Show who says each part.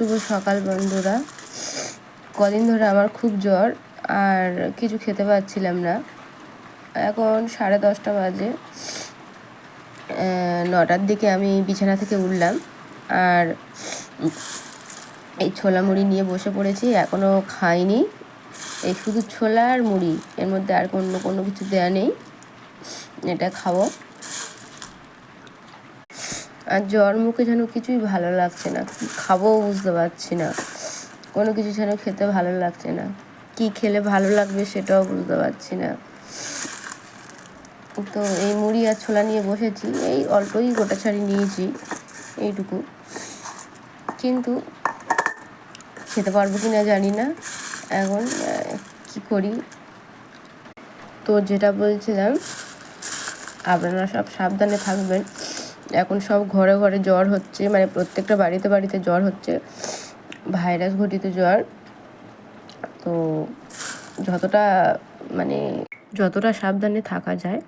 Speaker 1: শুভ সকাল বন্ধুরা। কদিন ধরে আমার খুব জ্বর আর কিছু খেতে পাচ্ছিলাম না। এখন সাড়ে দশটা বাজে। নটার দিকে আমি বিছানা থেকে উঠলাম আর এই ছোলা মুড়ি নিয়ে বসে পড়েছি এখনও খাইনি। এই শুধু ছোলা আর মুড়ি, এর মধ্যে আর কোনো কোনো কিছু দেওয়া নেই। এটা খাব। আর জ্বর মুখে যেন কিছুই ভালো লাগছে না খাব বুঝতে পারছি না। কোনো কিছু যেন খেতে ভালো লাগছে না, কি খেলে ভালো লাগবে সেটাও বুঝতে পারছি না। তো এই মুড়ি আর ছোলা নিয়ে বসেছি, এই অল্পই গোটা ছাড়ি নিয়েছি, এইটুকু। কিন্তু খেতে পারব কি না জানি না, এখন কি করি? তো যেটা বলছিলাম, আপনারা সব সাবধানে থাকবেন। এখন সব ঘরে ঘরে জ্বর হচ্ছে মানে প্রত্যেকটা বাড়িতে বাড়িতে জ্বর হচ্ছে, ভাইরাস ঘটিত জ্বর। তো যতটা মানে যতটা সাবধানে থাকা যায়